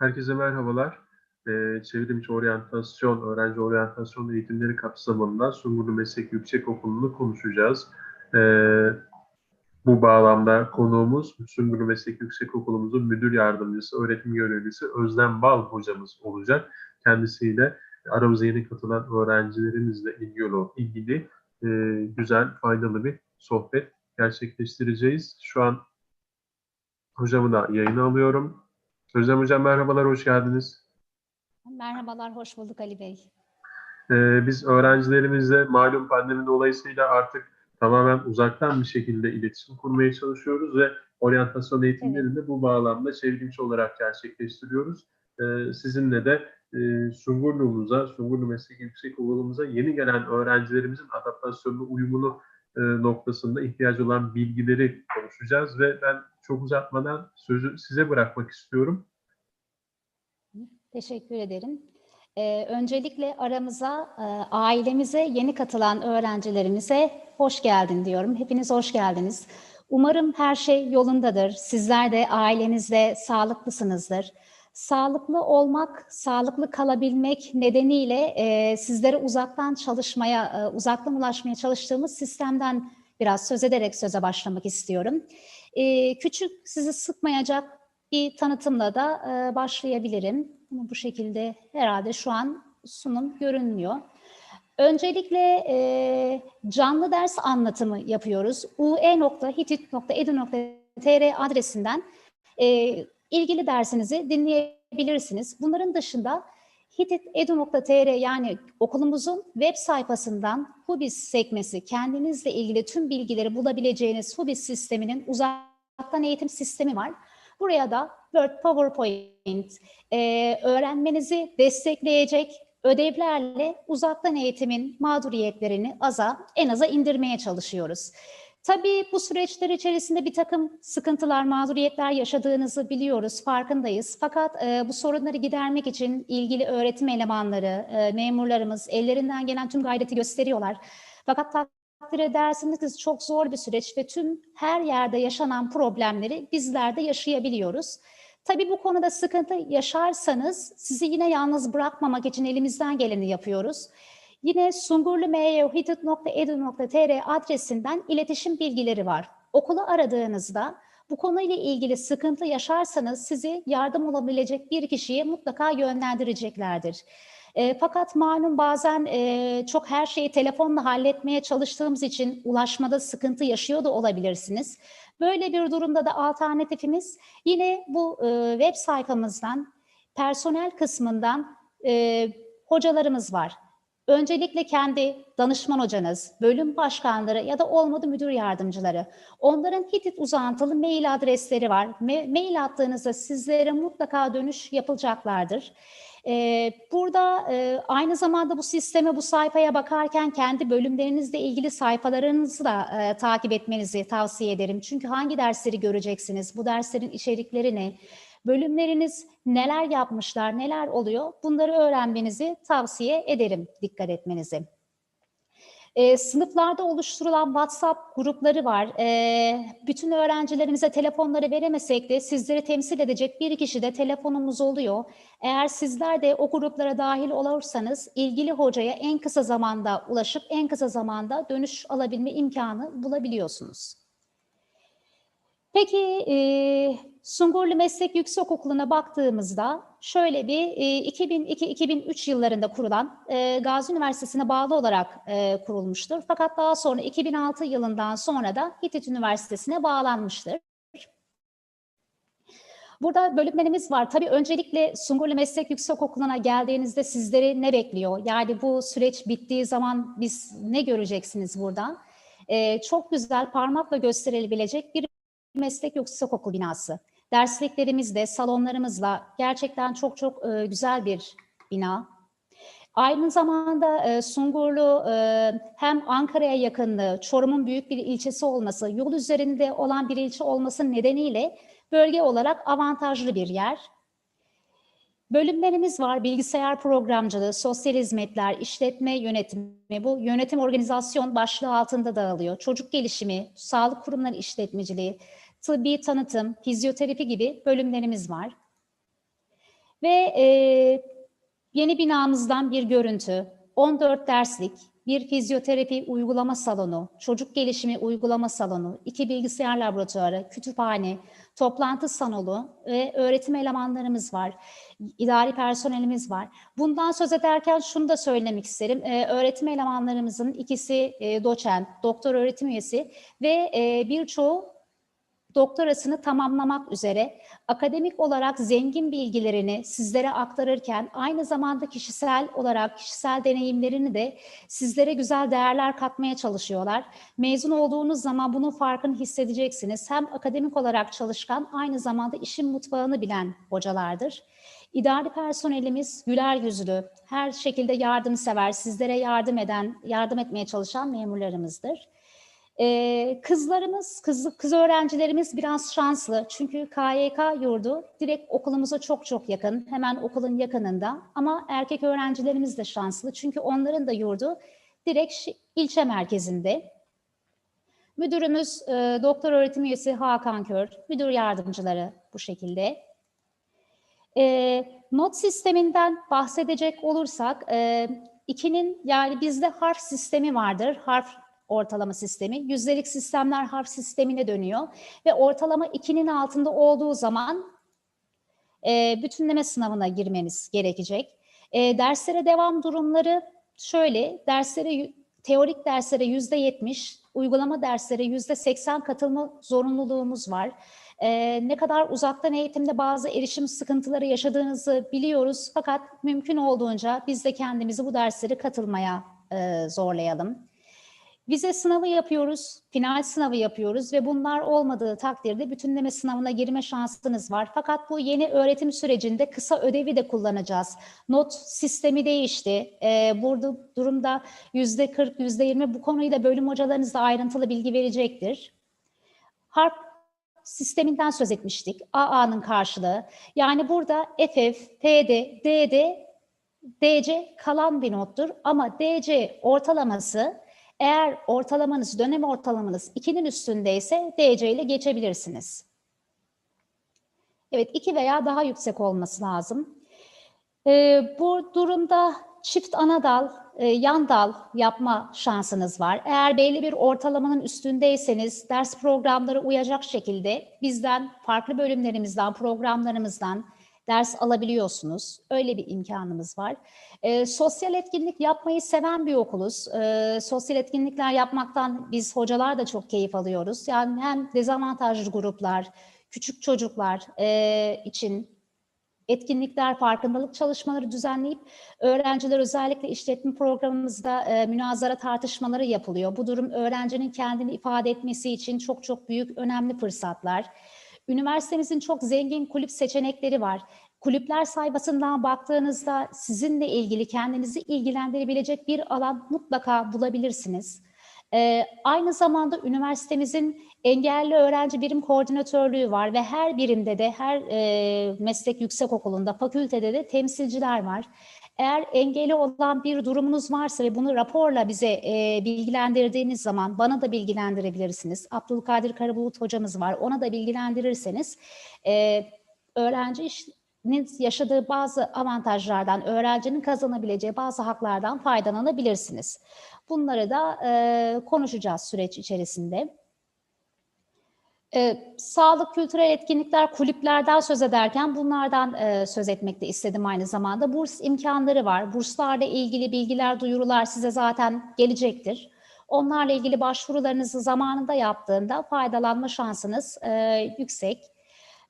Herkese merhabalar. Ee, çevrimiçi oryantasyon, öğrenci oryantasyon eğitimleri kapsamında Sungurlu Meslek Yüksekokulu'nu konuşacağız. Ee, bu bağlamda konuğumuz Sungurlu Meslek Yüksekokulumuzun müdür yardımcısı, öğretim görevlisi Özlem Bal hocamız olacak. Kendisiyle aramıza yeni katılan öğrencilerimizle ilgili, ilgili e, güzel, faydalı bir sohbet gerçekleştireceğiz. Şu an hocamı da yayına alıyorum. Özlem Hocam merhabalar, hoş geldiniz. Merhabalar, hoş bulduk Ali Bey. Ee, biz öğrencilerimizle malum pandemi dolayısıyla artık tamamen uzaktan bir şekilde iletişim kurmaya çalışıyoruz ve oryantasyon eğitimlerini de bu bağlamda çevrimiçi olarak gerçekleştiriyoruz. Ee, sizinle de e, Sungurlu'muza, Sungurlu Meslek Yüksekokulumuza yeni gelen öğrencilerimizin adaptasyonunu, uyumunu e, noktasında ihtiyacı olan bilgileri konuşacağız ve ben çok uzatmadan sözü size bırakmak istiyorum. Teşekkür ederim. Ee, öncelikle aramıza, e, ailemize yeni katılan öğrencilerimize hoş geldin diyorum. Hepiniz hoş geldiniz. Umarım her şey yolundadır. Sizler de ailenizde sağlıklısınızdır. Sağlıklı olmak, sağlıklı kalabilmek nedeniyle e, sizlere uzaktan çalışmaya, e, uzaktan ulaşmaya çalıştığımız sistemden biraz söz ederek söze başlamak istiyorum. E, küçük, sizi sıkmayacak bir tanıtımla da e, başlayabilirim. Ama bu şekilde herhalde şu an sunum görünmüyor. Öncelikle e, canlı ders anlatımı yapıyoruz. ue.hitit.edu.tr adresinden e, ilgili dersinizi dinleyebilirsiniz. Bunların dışında hitit.edu.tr yani okulumuzun web sayfasından Hubis sekmesi kendinizle ilgili tüm bilgileri bulabileceğiniz Hubis sisteminin uzaktan eğitim sistemi var. Buraya da Word, PowerPoint e, öğrenmenizi destekleyecek ödevlerle uzaktan eğitimin mağduriyetlerini aza, en aza indirmeye çalışıyoruz. Tabii bu süreçler içerisinde bir takım sıkıntılar, mağduriyetler yaşadığınızı biliyoruz, farkındayız. Fakat e, bu sorunları gidermek için ilgili öğretim elemanları, e, memurlarımız ellerinden gelen tüm gayreti gösteriyorlar. Fakat takdir edersiniz çok zor bir süreç ve tüm her yerde yaşanan problemleri bizler de yaşayabiliyoruz. Tabii bu konuda sıkıntı yaşarsanız sizi yine yalnız bırakmamak için elimizden geleni yapıyoruz. Yine sungurlumeyohitit.edu.tr adresinden iletişim bilgileri var. Okulu aradığınızda bu konuyla ilgili sıkıntı yaşarsanız sizi yardım olabilecek bir kişiye mutlaka yönlendireceklerdir. E, fakat malum bazen e, çok her şeyi telefonla halletmeye çalıştığımız için ulaşmada sıkıntı yaşıyor da olabilirsiniz. Böyle bir durumda da alternatifimiz yine bu e, web sayfamızdan, personel kısmından e, hocalarımız var. Öncelikle kendi danışman hocanız, bölüm başkanları ya da olmadı müdür yardımcıları. Onların Hitit uzantılı mail adresleri var. Me mail attığınızda sizlere mutlaka dönüş yapılacaklardır. Ee, burada e, aynı zamanda bu sisteme, bu sayfaya bakarken kendi bölümlerinizle ilgili sayfalarınızı da e, takip etmenizi tavsiye ederim. Çünkü hangi dersleri göreceksiniz, bu derslerin içerikleri ne, bölümleriniz neler yapmışlar, neler oluyor bunları öğrenmenizi tavsiye ederim, dikkat etmenizi. E, sınıflarda oluşturulan WhatsApp grupları var. E, bütün öğrencilerimize telefonları veremesek de sizleri temsil edecek bir kişi de telefonumuz oluyor. Eğer sizler de o gruplara dahil olursanız ilgili hocaya en kısa zamanda ulaşıp en kısa zamanda dönüş alabilme imkanı bulabiliyorsunuz. Peki e, Sungurlu Meslek Yüksekokulu'na baktığımızda şöyle bir e, 2002-2003 yıllarında kurulan e, Gazi Üniversitesi'ne bağlı olarak e, kurulmuştur. Fakat daha sonra 2006 yılından sonra da Hitit Üniversitesi'ne bağlanmıştır. Burada bölümlerimiz var. Tabii öncelikle Sungurlu Meslek Yüksekokulu'na geldiğinizde sizleri ne bekliyor? Yani bu süreç bittiği zaman biz ne göreceksiniz burada? Ee, çok güzel parmakla gösterilebilecek bir meslek yüksekokul binası. Dersliklerimizle, salonlarımızla gerçekten çok çok e, güzel bir bina. Aynı zamanda e, Sungurlu e, hem Ankara'ya yakınlığı, Çorum'un büyük bir ilçesi olması, yol üzerinde olan bir ilçe olması nedeniyle bölge olarak avantajlı bir yer. Bölümlerimiz var. Bilgisayar programcılığı, sosyal hizmetler, işletme yönetimi. Bu yönetim organizasyon başlığı altında dağılıyor. Çocuk gelişimi, sağlık kurumları işletmeciliği, tıbbi tanıtım, fizyoterapi gibi bölümlerimiz var. Ve e, yeni binamızdan bir görüntü, 14 derslik bir fizyoterapi uygulama salonu, çocuk gelişimi uygulama salonu, iki bilgisayar laboratuvarı, kütüphane, toplantı salonu ve öğretim elemanlarımız var. İdari personelimiz var. Bundan söz ederken şunu da söylemek isterim. Ee, öğretim elemanlarımızın ikisi e, doçent, doktor öğretim üyesi ve e, birçoğu doktorasını tamamlamak üzere akademik olarak zengin bilgilerini sizlere aktarırken aynı zamanda kişisel olarak kişisel deneyimlerini de sizlere güzel değerler katmaya çalışıyorlar. Mezun olduğunuz zaman bunun farkını hissedeceksiniz. Hem akademik olarak çalışkan aynı zamanda işin mutfağını bilen hocalardır. İdari personelimiz güler yüzlü, her şekilde yardımsever, sizlere yardım eden, yardım etmeye çalışan memurlarımızdır. Ee, kızlarımız, kız, kız öğrencilerimiz biraz şanslı. Çünkü KYK yurdu direkt okulumuza çok çok yakın. Hemen okulun yakınında. Ama erkek öğrencilerimiz de şanslı. Çünkü onların da yurdu direkt ilçe merkezinde. Müdürümüz e, doktor öğretim üyesi Hakan Kör, müdür yardımcıları bu şekilde. E, not sisteminden bahsedecek olursak, e, ikinin yani bizde harf sistemi vardır, harf ortalama sistemi. Yüzdelik sistemler harf sistemine dönüyor ve ortalama 2'nin altında olduğu zaman e, bütünleme sınavına girmemiz gerekecek. E, derslere devam durumları şöyle, derslere teorik derslere yüzde yetmiş, uygulama derslere yüzde seksen katılma zorunluluğumuz var. E, ne kadar uzaktan eğitimde bazı erişim sıkıntıları yaşadığınızı biliyoruz. Fakat mümkün olduğunca biz de kendimizi bu derslere katılmaya e, zorlayalım. Vize sınavı yapıyoruz, final sınavı yapıyoruz ve bunlar olmadığı takdirde bütünleme sınavına girme şansınız var. Fakat bu yeni öğretim sürecinde kısa ödevi de kullanacağız. Not sistemi değişti. Ee, burada durumda yüzde 40, yüzde 20 bu konuyu da bölüm hocalarınız da ayrıntılı bilgi verecektir. Harp sisteminden söz etmiştik. AA'nın karşılığı. Yani burada FF, PD, DD, DC kalan bir nottur ama DC ortalaması eğer ortalamanız, dönem ortalamanız 2'nin üstündeyse DC ile geçebilirsiniz. Evet, 2 veya daha yüksek olması lazım. Ee, bu durumda çift ana dal, e, yan dal yapma şansınız var. Eğer belli bir ortalamanın üstündeyseniz ders programları uyacak şekilde bizden, farklı bölümlerimizden, programlarımızdan ders alabiliyorsunuz. Öyle bir imkanımız var. E, sosyal etkinlik yapmayı seven bir okuluz. E, sosyal etkinlikler yapmaktan biz hocalar da çok keyif alıyoruz. Yani hem dezavantajlı gruplar, küçük çocuklar e, için etkinlikler, farkındalık çalışmaları düzenleyip öğrenciler özellikle işletme programımızda e, münazara tartışmaları yapılıyor. Bu durum öğrencinin kendini ifade etmesi için çok çok büyük, önemli fırsatlar. Üniversitemizin çok zengin kulüp seçenekleri var. Kulüpler sayfasından baktığınızda sizinle ilgili kendinizi ilgilendirebilecek bir alan mutlaka bulabilirsiniz. Ee, aynı zamanda üniversitemizin engelli öğrenci birim koordinatörlüğü var ve her birimde de her e, meslek yüksekokulunda, fakültede de temsilciler var. Eğer engeli olan bir durumunuz varsa ve bunu raporla bize e, bilgilendirdiğiniz zaman bana da bilgilendirebilirsiniz. Abdülkadir Karabulut hocamız var, ona da bilgilendirirseniz e, öğrenci yaşadığı bazı avantajlardan, öğrencinin kazanabileceği bazı haklardan faydalanabilirsiniz. Bunları da e, konuşacağız süreç içerisinde. Ee, sağlık, kültürel etkinlikler, kulüplerden söz ederken bunlardan e, söz etmek de istedim aynı zamanda. Burs imkanları var. Burslarla ilgili bilgiler, duyurular size zaten gelecektir. Onlarla ilgili başvurularınızı zamanında yaptığında faydalanma şansınız e, yüksek.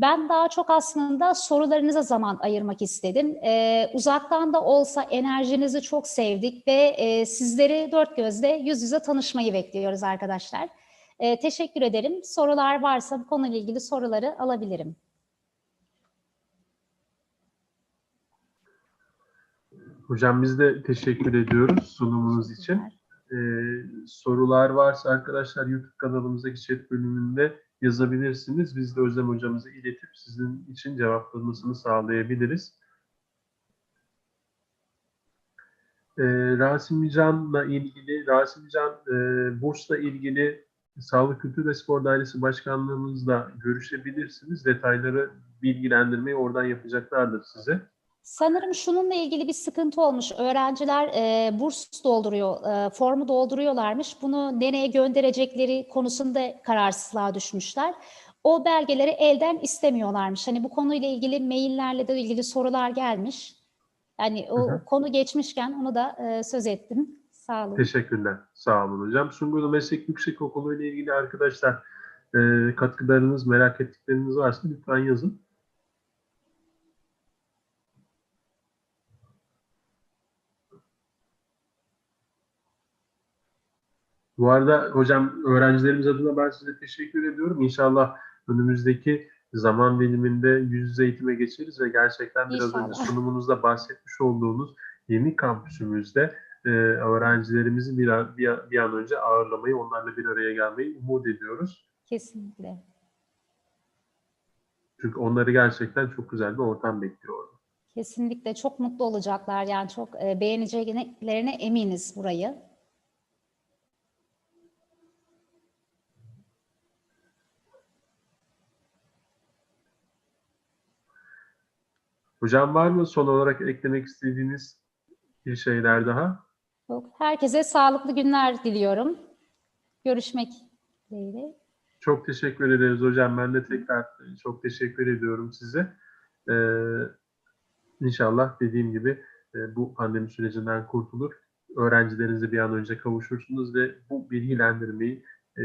Ben daha çok aslında sorularınıza zaman ayırmak istedim. Ee, uzaktan da olsa enerjinizi çok sevdik ve e, sizleri dört gözle yüz yüze tanışmayı bekliyoruz arkadaşlar. Ee, teşekkür ederim. Sorular varsa bu konuyla ilgili soruları alabilirim. Hocam biz de teşekkür ediyoruz sunumunuz için. Ee, sorular varsa arkadaşlar YouTube kanalımızdaki chat bölümünde yazabilirsiniz. Biz de Özlem hocamıza iletip sizin için cevaplanmasını sağlayabiliriz. Ee, Rasim Can'la ilgili, Rasim Can e, bursla ilgili Sağlık Kültür ve Spor Dairesi Başkanlığımızla görüşebilirsiniz. Detayları bilgilendirmeyi oradan yapacaklardır size. Sanırım şununla ilgili bir sıkıntı olmuş. Öğrenciler e, burs dolduruyor, e, formu dolduruyorlarmış. Bunu nereye gönderecekleri konusunda kararsızlığa düşmüşler. O belgeleri elden istemiyorlarmış. Hani bu konuyla ilgili maillerle de ilgili sorular gelmiş. Yani o Hı hı. konu geçmişken onu da e, söz ettim. Sağ olun. Teşekkürler. Sağ olun hocam. Sungurlu Meslek Yüksekokulu ile ilgili arkadaşlar e, katkılarınız, merak ettikleriniz varsa lütfen yazın. Bu arada hocam öğrencilerimiz adına ben size teşekkür ediyorum. İnşallah önümüzdeki zaman diliminde yüz yüze eğitime geçeriz ve gerçekten biraz önce İnşallah. sunumunuzda bahsetmiş olduğunuz yeni kampüsümüzde e, öğrencilerimizi bir an, bir, an, bir an önce ağırlamayı, onlarla bir araya gelmeyi umut ediyoruz. Kesinlikle. Çünkü onları gerçekten çok güzel bir ortam bekliyor orada. Kesinlikle çok mutlu olacaklar. Yani çok e, beğeneceklerine eminiz burayı. Hocam var mı son olarak eklemek istediğiniz bir şeyler daha? Herkese sağlıklı günler diliyorum. Görüşmek dileğiyle. Çok teşekkür ederiz hocam. Ben de tekrar çok teşekkür ediyorum size. Ee, inşallah dediğim gibi e, bu pandemi sürecinden kurtulur. Öğrencilerinize bir an önce kavuşursunuz ve bu bilgilendirmeyi e,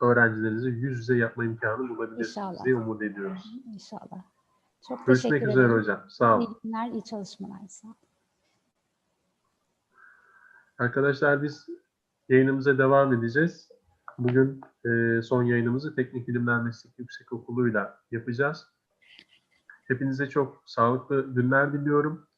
öğrencilerinize yüz yüze yapma imkanı bulabilirsiniz İnşallah. diye umut ediyoruz. İnşallah. Çok Görüşmek teşekkür üzere ederim. hocam. Sağ olun. İyi günler, iyi çalışmalar. Sağ olun. Arkadaşlar biz yayınımıza devam edeceğiz. Bugün e, son yayınımızı Teknik Bilimler Meslek Yüksekokulu'yla yapacağız. Hepinize çok sağlıklı günler diliyorum.